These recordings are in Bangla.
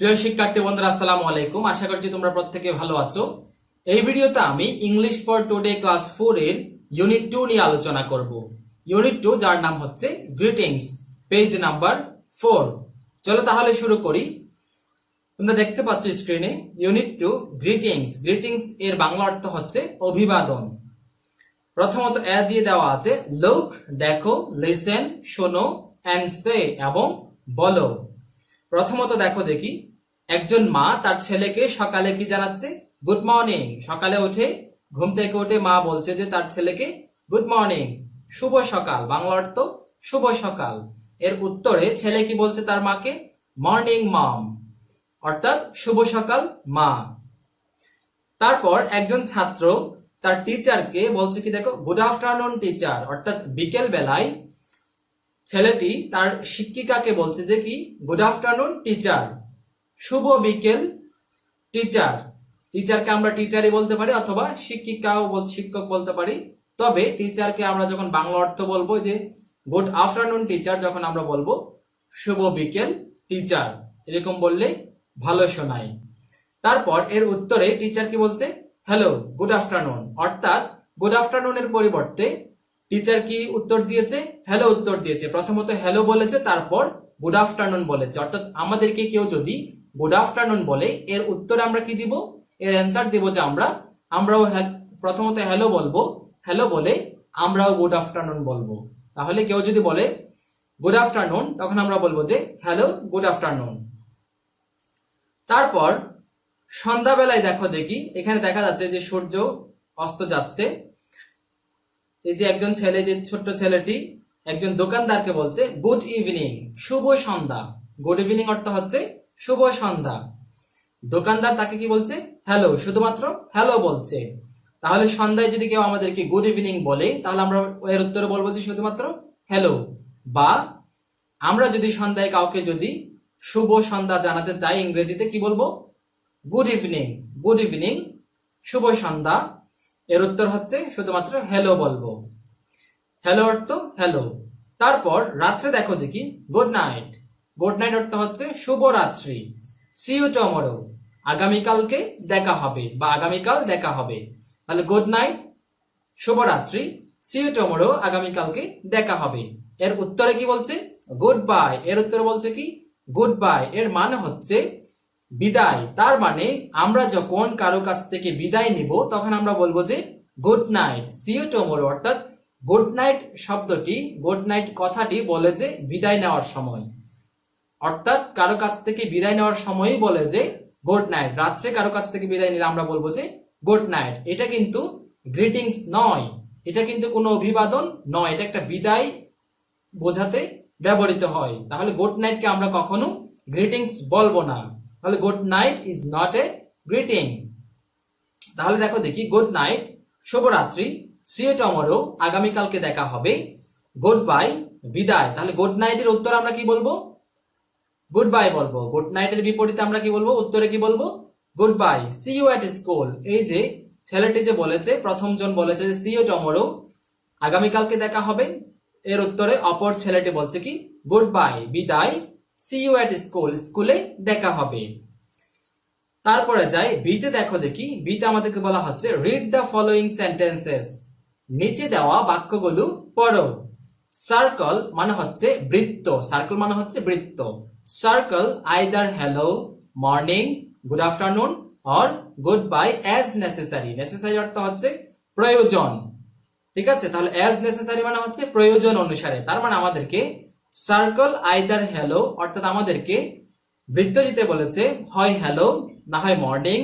প্রিয় শিক্ষার্থী বন্ধুরা, আসসালামু আলাইকুম। আশা করছি তোমরা প্রত্যেকে ভালো আছো। এই ভিডিওতে আমি English for today class four এর ইউনিট টু নিয়ে আলোচনা করব। ইউনিট টু যার নাম হচ্ছে গ্রিটিংস পেজ নাম্বার ফোর চলো তাহলে শুরু করি। তোমরা দেখতে পাচ্ছ স্ক্রিনে ইউনিট টু গ্রিটিংস গ্রিটিংস এর বাংলা অর্থ হচ্ছে অভিবাদন। প্রথমত এ দিয়ে দেওয়া আছে লুক দেখো লিসেন শোনো অ্যান্ড সে এবং বলো প্রথমত দেখো দেখি একজন মা তার ছেলেকে সকালে কি জানাচ্ছে? গুড মর্নিং সকালে উঠে, ঘুম থেকে উঠে মা বলছে যে তার ছেলেকে গুড মর্নিং শুভ সকাল। বাংলা অর্থ, শুভ সকাল। এর উত্তরে ছেলে কি বলছে তার মাকে? মর্নিং মম অর্থাৎ, শুভ সকাল, মা। তারপর একজন ছাত্র তার টিচারকে বলছে কি, দেখো গুড আফটারনুন টিচার অর্থাৎ বিকেল বেলায় ছেলেটি তার শিক্ষিকাকে বলছে যে কি গুড আফটারনুন টিচার শুভ বিকেল টিচার টিচারকে আমরা টিচারই বলতে পারি অথবা শিক্ষিকাও শিক্ষক বলতে পারি। তবে টিচারকে আমরা যখন বাংলা অর্থ বলব যে গুড আফটারনুন টিচার যখন আমরা বলব, শুভ বিকেল টিচার এরকম বললে ভালো শোনায়। তারপর এর উত্তরে টিচার কি বলছে? হ্যালো গুড আফটারনুন অর্থাৎ গুড আফটারনুনের পরিবর্তে টিচার কি উত্তর দিয়েছে? হ্যালো উত্তর দিয়েছে। প্রথমত হ্যালো বলেছে, তারপর গুড আফটারনুন বলেছে। অর্থাৎ আমাদেরকে কেউ যদি গুড আফটারনুন বলে, এর উত্তরে আমরা কি দিব? এর অ্যান্সার দিব যে আমরা, আমরাও প্রথমত হ্যালো বলব। হ্যালো বলে, আমরাও গুড আফটারনুন বলব। তাহলে কেউ যদি বলে গুড আফটারনুন তখন আমরা বলব যে হ্যালো গুড আফটারনুন তারপর, সন্ধ্যাবেলায় দেখো দেখি, এখানে দেখা যাচ্ছে যে সূর্য অস্ত যাচ্ছে। এই যে একজন ছেলে, যে ছোট্ট ছেলেটি, একজন দোকানদারকে বলছে গুড ইভিনিং শুভ সন্ধ্যা। গুড ইভিনিং অর্থ হচ্ছে শুভ সন্ধ্যা। দোকানদার তাকে কি বলছে? হ্যালো শুধুমাত্র হ্যালো বলছে। তাহলে সন্ধ্যায় যদি কেউ আমাদেরকে গুড ইভিনিং বলে, তাহলে আমরা এর উত্তরে বলব যে শুধুমাত্র হ্যালো বা আমরা যদি সন্ধ্যায় কাউকে যদি শুভ সন্ধ্যা জানাতে চাই ইংরেজিতে, কি বলব? গুড ইভিনিং গুড ইভিনিং শুভ সন্ধ্যা। এর উত্তর হচ্ছে শুধুমাত্র হ্যালো বলব। হ্যালো অর্থ হ্যালো তারপর রাত্রে দেখো দেখি গুড নাইট গুড নাইট অর্থ হচ্ছে শুভ রাত্রি সি ইউ টমোরো আগামীকালকে দেখা হবে বা আগামীকাল দেখা হবে। তাহলে গুড নাইট, শুভরাত্রি। সি ইউ টমোরো আগামীকালকে দেখা হবে। এর উত্তরে কি বলছে? গুড বাই এর উত্তরে বলছে কি? গুড বাই এর মানে হচ্ছে বিদায়। তার মানে আমরা যখন কারও কাছ থেকে বিদায় নিব, তখন আমরা বলব যে good night. See you tomorrow অর্থাৎ গুড নাইট শব্দটি, গুড নাইট কথাটি বলে যে বিদায় নেওয়ার সময়। অর্থাৎ কারও কাছ থেকে বিদায় নেওয়ার সময়ই বলে যে, গুড নাইট। রাত্রে কারও কাছ থেকে বিদায় নিলে আমরা বলব যে, গুড নাইট। এটা কিন্তু গ্রিটিংস নয়। এটা কিন্তু কোনো অভিবাদন নয়। এটা একটা বিদায় বোঝাতে ব্যবহৃত হয়। তাহলে গুড নাইটকে আমরা কখনো গ্রিটিংস বলব না। তাহলে good night is not a greeting. তাহলে দেখো দেখি, গুড নাইট, শুভরাত্রি সিও টমোরো, আগামীকালকে দেখা হবে। গুড বাই, বিদায়। তাহলে গুড নাইটের উত্তর আমরা কি বলব? গুড বাই বলব গুড নাইটের বিপরীতে আমরা কি বলব? উত্তরে কি বলব? Goodbye see you at school এই যে ছেলেটি যে বলেছে, প্রথম জন বলেছে যে সি টমোরো আগামীকালকে দেখা হবে। এর উত্তরে অপর ছেলেটি বলছে কি গুড বাই বিদায়। সি ইউ অ্যাট স্কুল স্কুলে দেখা হবে। তারপরে যাই, বিতে দেখো দেখি। বিতে আমাদেরকে বলা হচ্ছে রিড দ্য ফলোয়িং সেন্টেন্সেস নিচে দেওয়া বাক্যগুলো পড়ো। সার্কল মানে হচ্ছে বৃত্ত। সার্কেল মানে হচ্ছে বৃত্ত। Either hello morning good afternoon or goodbye as necessary necessary অর্থ হচ্ছে প্রয়োজন। ঠিক আছে? তাহলে অ্যাজ নেসেসারি মানে হচ্ছে প্রয়োজন অনুসারে। তার মানে আমাদেরকে সার্কেল আইদার হ্যালো অর্থাৎ আমাদেরকে বৃত্ত দিতে বলেছে, হয় হ্যালো না হয় মর্নিং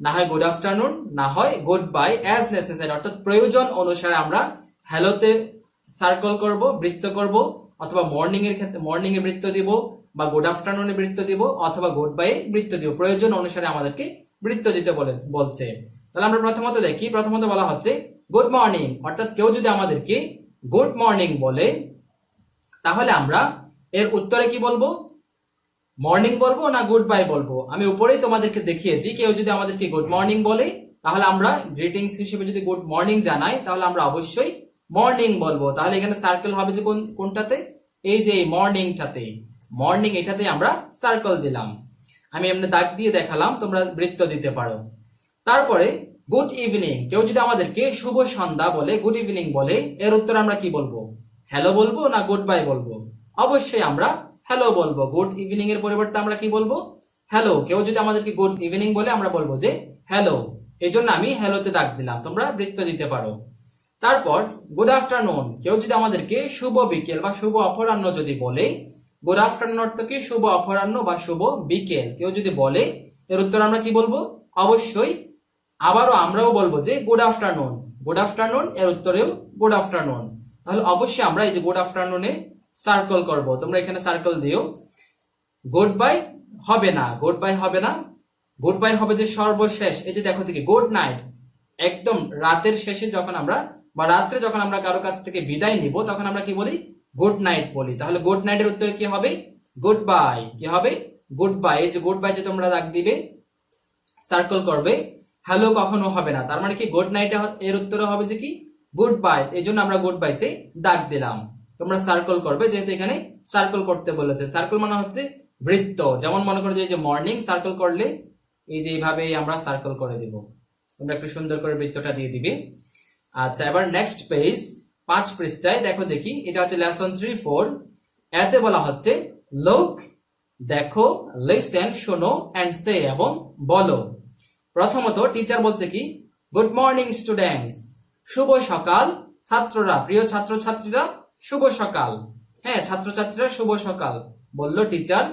না হয় গুড আফটারনুন না হয় গুড বাই অ্যাজ নেসেসারি অর্থাৎ প্রয়োজন অনুসারে আমরা হ্যালোতে সার্কল করব, বৃত্ত করব। অথবা মর্নিং এর ক্ষেত্রে মর্নিং এ বৃত্ত দিব, বা গুড আফটারনুনে বৃত্ত দিব, অথবা গুড বাই বৃত্ত দিব। প্রয়োজন অনুসারে আমাদেরকে বৃত্ত দিতে বলে বলছে। তাহলে আমরা প্রথমত দেখি, প্রথমত বলা হচ্ছে গুড মর্নিং অর্থাৎ কেউ যদি আমাদেরকে গুড মর্নিং বলে, তাহলে আমরা এর উত্তরে কি বলব? মর্নিং বলব না গুড বাই বলব? আমি উপরেই তোমাদেরকে দেখিয়েছি, কেউ যদি আমাদেরকে গুড মর্নিং বলে, তাহলে আমরা গ্রিটিংস হিসেবে যদি গুড মর্নিং জানাই, তাহলে আমরা অবশ্যই মর্নিং বলব। তাহলে এখানে সার্কেল হবে যে কোন, কোনটাতে? এই যে মর্নিংটাতে মর্নিং এটাতে আমরা সার্কেল দিলাম। আমি এমনি দাগ দিয়ে দেখালাম, তোমরা বৃত্ত দিতে পারো। তারপরে গুড ইভিনিং কেউ যদি আমাদেরকে শুভ সন্ধ্যা বলে গুড ইভিনিং বলে, এর উত্তর আমরা কি বলব? হ্যালো বলব না গুড বাই বলব? অবশ্যই আমরা হ্যালো বলব। গুড ইভিনিং এর পরিবর্তে আমরা কি বলব? হ্যালো কেউ যদি আমাদেরকে গুড ইভিনিং বলে, আমরা বলব যে হ্যালো এই জন্য আমি হ্যালোতে দাগ দিলাম। তোমরা বৃত্ত দিতে পারো। তারপর গুড আফটারনুন কেউ যদি আমাদেরকে শুভ বিকেল বা শুভ অপরাহ্ন যদি বলে গুড আফটারনুন অর্থ কি? শুভ অপরাহ্ন বা শুভ বিকেল। কেউ যদি বলে, এর উত্তর আমরা কি বলব? অবশ্যই আবারও আমরাও বলব যে গুড আফটারনুন গুড আফটারনুন এর উত্তরেও গুড আফটারনুন তাহলে অবশ্যই আমরা এই যে গুড আফটারনুনে সার্কল করব। তোমরা এখানে সার্কল দিও। গুড বাই হবে না। গুড বাই হবে না। গুড বাই হবে যে সর্বশেষ। এই যে দেখো থেকে গুড নাইট একদম রাতের শেষে যখন আমরা বা রাত্রে যখন আমরা কারও কাছ থেকে বিদায় নিব, তখন আমরা কি বলি? গুড নাইট বলি। তাহলে গুড নাইটের উত্তরে কি হবে? গুড বাই কি হবে? গুড বাই যে গুড বাই যে তোমরা ডাক দিবে সার্কেল করবে হ্যালো কখনো হবে না। তার মানে কি? গুড নাইট এর উত্তরে হবে যে কি? গুড বাই এই জন্য আমরা গুড বাইতে দাগ দিলাম। তোমরা সার্কেল করবে, যেহেতু এখানে সার্কেল করতে বলেছে। সার্কেল মানে হচ্ছে বৃত্ত। যেমন মনে করো যে মর্নিং সার্কেল করলে, এই যে এইভাবে আমরা সার্কেল করে দিব। তোমরা একটু সুন্দর করে বৃত্তটা দিয়ে দিবে। আচ্ছা এবার নেক্সট পেজ পাঁচ পৃষ্ঠায় দেখো দেখি, এটা হচ্ছে লেসন থ্রি ফোর এতে বলা হচ্ছে, লোক, দেখো লিসেন শোনো অ্যান্ড সে এবং বলো। প্রথমত টিচার বলছে কি গুড মর্নিং স্টুডেন্টস শুভ সকাল। ছাত্ররা, প্রিয় ছাত্রছাত্রীরা, শুভ সকাল। হ্যাঁ ছাত্রছাত্রীরা, শুভ সকাল, বলল টিচার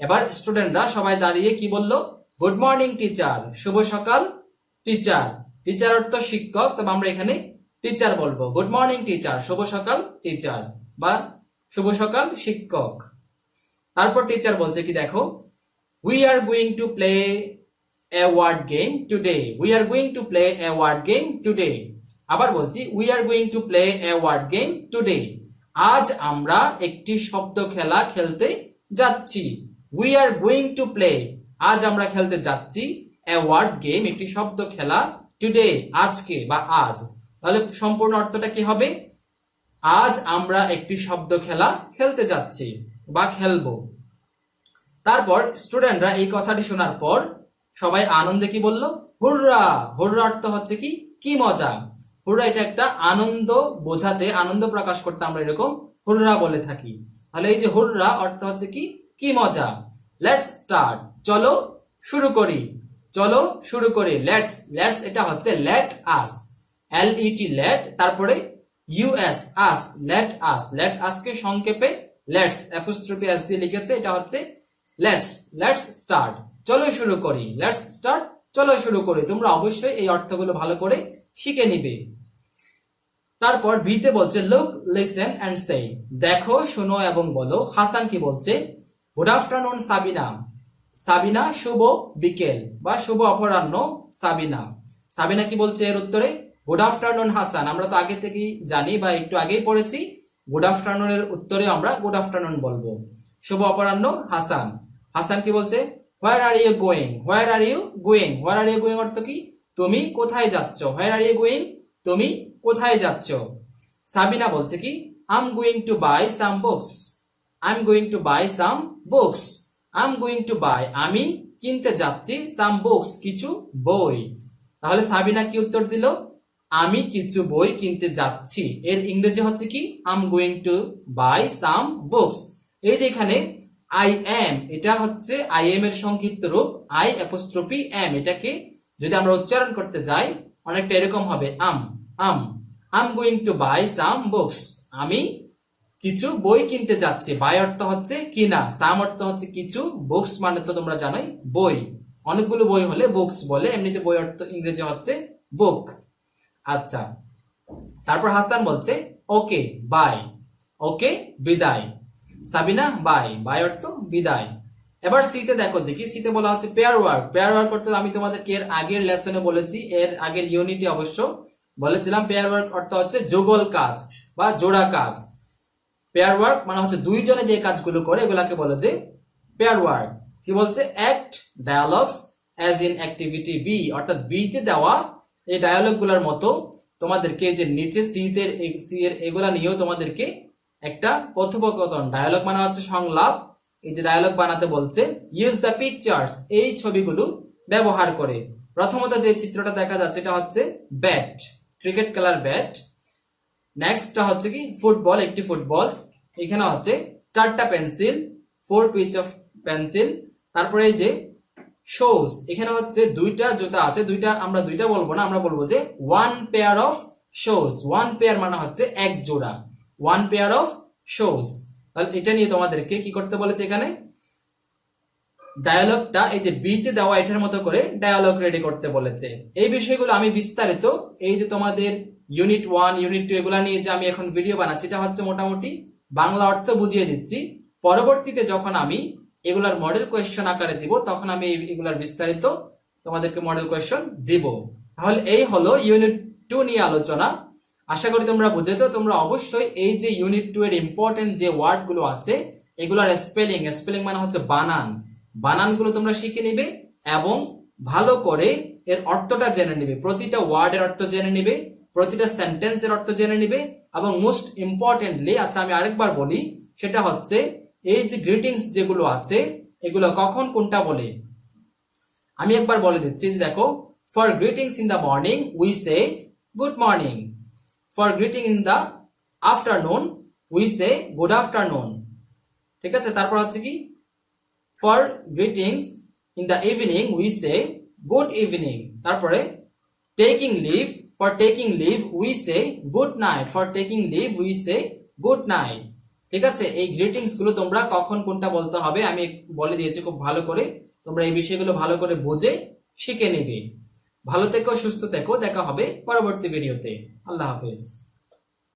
এবার স্টুডেন্টরা সবাই দাঁড়িয়ে কি বলল গুড মর্নিং টিচার শুভ সকাল টিচার টিচার অর্থ শিক্ষক, তবে আমরা এখানে টিচার বলব। গুড মর্নিং টিচার শুভ সকাল টিচার বা শুভ সকাল, শিক্ষক। তারপর টিচার বলছে কি, দেখো we are going to play a word game today we are going to play a word game today আবার বলছি we are going to play a word game today আজ আমরা একটি শব্দ খেলা খেলতে যাচ্ছি। We are going to play আজ আমরা খেলতে যাচ্ছি এ ওয়ার্ড গেম একটি শব্দ খেলা টুডে আজকে বা আজ, তাহলে সম্পূর্ণ অর্থটা কি হবে? আজ আমরা একটি শব্দ খেলা খেলতে যাচ্ছি বা খেলব। তারপর স্টুডেন্টরা এই কথাটি শোনার পর সবাই আনন্দে কি বলল? হুররা! হুররা অর্থ হচ্ছে কি? কি মজা! হুররা এটা একটা আনন্দ বোঝাতে, আনন্দ প্রকাশ করতে আমরা এরকম হুররা বলে থাকি। তাহলে এই যে হুররা অর্থ হচ্ছে কি? কি মজা! লেটস স্টার্ট চলো শুরু করি। চলো শুরু করি। লেটস লেটস এটা হচ্ছে let us L E T let তারপরে US us let us let আসকে সংক্ষেপে লেটস অ্যাপোস্ট্রফি এস দিয়ে লিখেছে, এটা হচ্ছে লেটস লেটস স্টার্ট চলো শুরু করি। লেটস স্টার্ট চলো শুরু করি। তোমরা অবশ্যই এই অর্থগুলো ভালো করে শিখে নিবে। তারপর বিতে বলছে লুক লিসেন অ্যান্ড সে দেখো, শোনো এবং বলো। হাসান কি বলছে? গুড আফটারনুন সাবিনা সাবিনা, শুভ বিকেল বা শুভ অপরাহ্ন, সাবিনা। সাবিনা কি বলছে এর উত্তরে? গুড আফটারনুন হাসান আমরা তো আগে থেকেই জানি বা একটু আগেই পড়েছি। গুড আফটারনুনের উত্তরে আমরা গুড আফটারনুন বলব। শুভ অপরাহ্ন হাসান হাসান কি বলছে? Where are you going where are you going where are you going অর্থ কি? তুমি কোথায় যাচ্ছ? হোয়ার আর ইউ গোয়িং তুমি কোথায় যাচ্ছ? সাবিনা বলছে কি? I am going to buy some books I am going to buy some books I am going to buy আমি কিনতে যাচ্ছি সাম বুকস কিছু বই। তাহলে সাবিনা কি উত্তর দিল? আমি কিছু বই কিনতে যাচ্ছি। এর ইংরেজি হচ্ছে কি? I'm going to buy some books এই যে এখানে আই এম এটা হচ্ছে আই এম এর সংক্ষিপ্ত রূপ। আই অ্যাপোস্ট্রফি এম এটাকে যদি আমরা উচ্চারণ করতে যাই, অনেকটা এরকম হবে। I'm I'm I'm going to buy some books আমি কিছু বই কিনতে যাচ্ছি। বাই অর্থ হচ্ছে কিনা, সাম অর্থ হচ্ছে কিছু বুকস মানে তো তোমরা জানোই, বই। অনেকগুলো বই হলে বুকস বলে, এমনিতে বই অর্থ ইংরেজি হচ্ছে বুক আচ্ছা তারপর হাসান বলছে ওকে বাই ওকে বিদায়। সাবিনা বাই বাই অর্থ বিদায়। এবার সিতে দেখো, দেখি সিতে বলা হচ্ছে পেয়ার ওয়ার্ক পেয়ার ওয়ার্ক করতে আমি তোমাদেরকে এর আগের লেসনে বলেছি, এর আগের ইউনিটি অবশ্য বলেছিলাম। পেয়ার ওয়ার্ক অর্থ হচ্ছে যুগল কাজ বা জোড়া কাজ। পেয়ার ওয়ার্ক মানে হচ্ছে দুইজনে যে কাজগুলো করে এগুলাকে বলে যে পেয়ার ওয়ার্ক কি বলছে? Act dialogues as in activity B অর্থাৎ বি তে দেওয়া এই ডায়ালগগুলার মতো তোমাদেরকে যে নিচে সি এর সি এর এগুলা নিয়েও তোমাদেরকে একটা কথোপকথন। ডায়ালগ মানে হচ্ছে সংলাপ। এই যে ডায়ালগ বানাতে বলছে ইউজ দ্য পিকচার্স এই ছবিগুলো ব্যবহার করে। প্রথমত যে চিত্রটা দেখা যাচ্ছে এটা হচ্ছে ব্যাট ক্রিকেট খেলার ব্যাট নেক্সটটা হচ্ছে কি? ফুটবল, একটি ফুটবল। এখানে হচ্ছে চারটা pencil four piece of pencil তারপরে এই যে শোজ এখানে হচ্ছে দুইটা জুতা আছে, দুইটা আমরা দুইটা বলব না, আমরা বলব যে one pair of shoes one pair মানে হচ্ছে এক জোড়া ওয়ান পেয়ার অফ শোজ তাহলে এটা নিয়ে তোমাদেরকে কি করতে বলেছে এখানে? ডায়ালগটা এই যে বিতে দেওয়া এটার মতো করে ডায়ালগ রেডি করতে বলেছে। এই বিষয়গুলো আমি বিস্তারিত, এই যে তোমাদের ইউনিট ওয়ান ইউনিট টু এগুলা নিয়ে যে আমি এখন ভিডিও বানাচ্ছি, এটা হচ্ছে মোটামুটি বাংলা অর্থ বুঝিয়ে দিচ্ছি। পরবর্তীতে যখন আমি এগুলার মডেল কোয়েশ্চন আকারে দিব, তখন আমি এগুলার বিস্তারিত তোমাদেরকে মডেল কোয়েশ্চন দিব। তাহলে এই হলো ইউনিট টু নিয়ে আলোচনা। আশা করি তোমরা বুঝেছ, তোমরা অবশ্যই এই যে ইউনিট টু এর ইম্পর্টেন্ট যে ওয়ার্ডগুলো আছে, এগুলার স্পেলিং স্পেলিং মানে হচ্ছে বানান। বানানগুলো তোমরা শিখে নিবে এবং ভালো করে এর অর্থটা জেনে নিবে। প্রতিটা ওয়ার্ডের অর্থ জেনে নিবে। প্রতিটা সেন্টেন্সের অর্থ জেনে নিবে এবং মোস্ট ইম্পর্টেন্টলি আচ্ছা আমি আরেকবার বলি, সেটা হচ্ছে, এই যে গ্রিটিংস যেগুলো আছে, এগুলো কখন, কোনটা বলে? আমি একবার বলে দিচ্ছি যে দেখো for greetings in the morning we say good morning for greeting in the afternoon we say good afternoon ঠিক আছে? তারপর হচ্ছে কি? For greetings in the evening we say good evening তারপরে taking leave for taking leave, we say good night. For taking leave, we say good night. ঠিক আছে? এই গ্রিটিংসগুলো তোমরা কখন কোনটা বলতে হবে? আমি বলে দিয়েছি খুব ভালো করে। তোমরা এই বিষয়গুলো ভালো করে বোঝে শিখে নেবে। ভালো থেকো, সুস্থ থেকো। দেখা হবে পরবর্তী ভিডিওতে আল্লাহ হাফেজ।